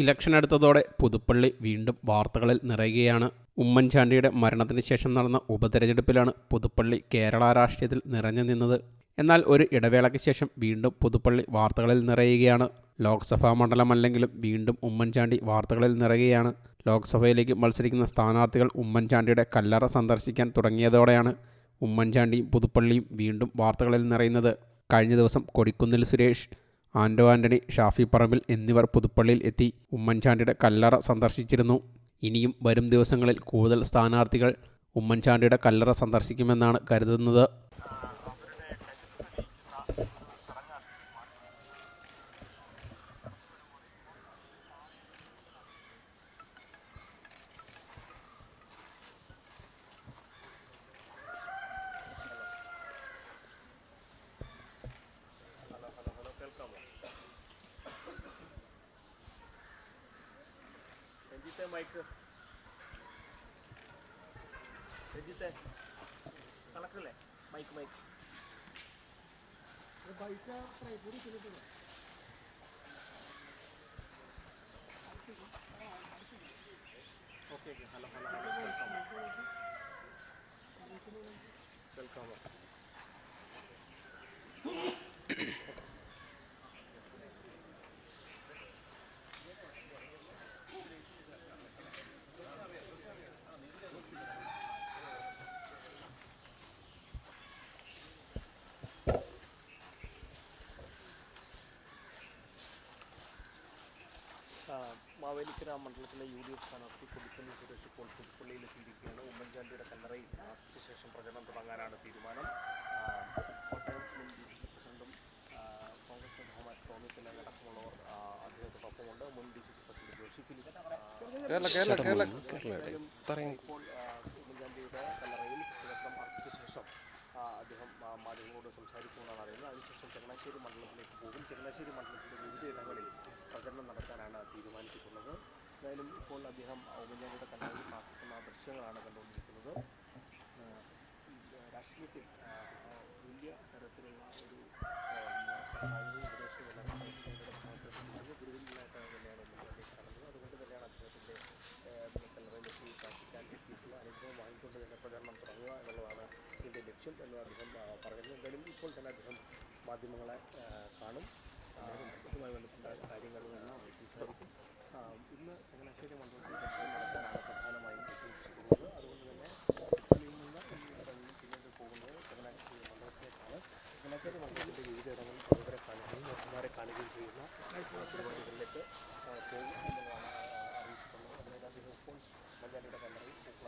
Election അടുത്തതോടെ Puthuppally വീണ്ടും വാർത്തകളിൽ നിറയുകയാണ്. ഉമ്മൻചാണ്ടിയുടെ മരണത്തിന് ശേഷം നടന്ന ഉപതെരഞ്ഞെടുപ്പിലാണ് പുതുപ്പള്ളി കേരള രാഷ്ട്രീയത്തിൽ നിറഞ്ഞു നിന്നത്. എന്നാൽ ഒരു ഇടവേളയ്ക്ക് ശേഷം വീണ്ടും പുതുപ്പള്ളി വാർത്തകളിൽ നിറയുകയാണ്. ലോക്സഭാ മണ്ഡലമല്ലെങ്കിലും വീണ്ടും ഉമ്മൻചാണ്ടി വാർത്തകളിൽ നിറയുകയാണ്. ലോക്സഭയിലേക്ക് മത്സരിക്കുന്ന സ്ഥാനാർത്ഥികൾ ഉമ്മൻചാണ്ടിയുടെ കല്ലറ സന്ദർശിക്കാൻ തുടങ്ങിയതോടെയാണ് ഉമ്മൻചാണ്ടിയും പുതുപ്പള്ളിയും വീണ്ടും വാർത്തകളിൽ നിറയുന്നത്. കഴിഞ്ഞ ദിവസം കൊടിക്കുന്നിൽ സുരേഷ് ആൻഡോ ആന്റണി ഷാഫി പറമ്പിൽ എന്നിവർ പുതുപ്പള്ളിയിൽ എത്തി ഉമ്മൻചാണ്ടിയുടെ കല്ലറ സന്ദർശിച്ചിരുന്നു. ഇനിയും വരും ദിവസങ്ങളിൽ കൂടുതൽ സ്ഥാനാർത്ഥികൾ ഉമ്മൻചാണ്ടിയുടെ കല്ലറ സന്ദർശിക്കുമെന്നാണ് കരുതുന്നത്. മൈക്ക്. രഞ്ജിത്തെ കളക്ടറല്ലേ mike mike. Okay okay. Hello hello hello. കേൾക്കാമോ മാവേലിക്കര മണ്ഡലത്തിലെ യു ഡി എഫ് സ്ഥാനാർത്ഥി കൊടിക്കുന്നിൽ സുരേഷ് ഇപ്പോൾ പുതുപ്പള്ളിയിൽ എത്തിയിരിക്കുകയാണ്. ഉമ്മൻചാണ്ടിയുടെ കല്ലറയിൽ പ്രാർത്ഥിച്ച ശേഷം പ്രചരണം തുടങ്ങാനാണ് തീരുമാനം. കോട്ടയം മുൻ ഡി സി സി പ്രസിഡന്റും കോൺഗ്രസ് നേതാവുമായ ടോമി പിള്ളേർ അടക്കമുള്ളവർ അദ്ദേഹത്തോടൊപ്പമുണ്ട്. മുൻ D C C president Joshi Philip. ഇപ്പോൾ ഉമ്മൻചാണ്ടിയുടെ കല്ലറയിൽ പ്രചരണം അർപ്പിച്ച ശേഷം അദ്ദേഹം മാധ്യമങ്ങളോട് സംസാരിക്കുമെന്നാണ് അറിയുന്നത്. അതിനുശേഷം ചങ്ങനാശ്ശേരി മണ്ഡലത്തിലേക്ക് പോകും. ചങ്ങനാശ്ശേരി മണ്ഡലത്തിലെ വിവിധ ഇടങ്ങളിൽ നടത്താനാണ് തീരുമാനിച്ചിട്ടുള്ളത്. എന്തായാലും ഇപ്പോൾ അദ്ദേഹം ഉമ്മൻചാണ്ടിയുടെ കല്ലറയിൽ പ്രാർത്ഥിക്കുന്ന ദൃശ്യങ്ങളാണ് കണ്ടുകൊണ്ടിരിക്കുന്നത്. രാഷ്ട്രീയത്തിൽ വലിയ തരത്തിലുള്ള ഒരു കാണുന്നത് അതുകൊണ്ട് എന്ന് ഇപ്പോൾ തന്നെ അദ്ദേഹം മാധ്യമങ്ങളെ കാണും. ആ, ഇതുമായി ബന്ധപ്പെട്ട കാര്യങ്ങളിൽ സംസാരിക്കും ആ, ഇന്ന് ചങ്ങനാശ്ശേരി മണ്ഡലത്തിൽ പ്രധാനമായും ഉദ്ദേശിച്ചിട്ടുള്ളത് അതുകൊണ്ട് തന്നെ പുതുപ്പള്ളിയിൽ നിന്ന് പിന്നീട് പോകുന്നത് ചങ്ങനാശ്ശേരി മണ്ഡലത്തിലേക്കാണ് ചങ്ങനാശ്ശേരി മണ്ഡലത്തിന്റെ വിവിധ ഇടങ്ങളിൽ പ്രമുഖരെ കാണുകയും നേതാക്കന്മാരെ കാണുകയും ചെയ്യുന്ന പരിപാടികളിലേക്ക് പോകും എന്നുള്ളതാണ് അറിയിച്ചിട്ടുള്ളത് അതിനായിട്ട് അദ്ദേഹം മലയാളിയുടെ മഞ്ചാടിയുടെ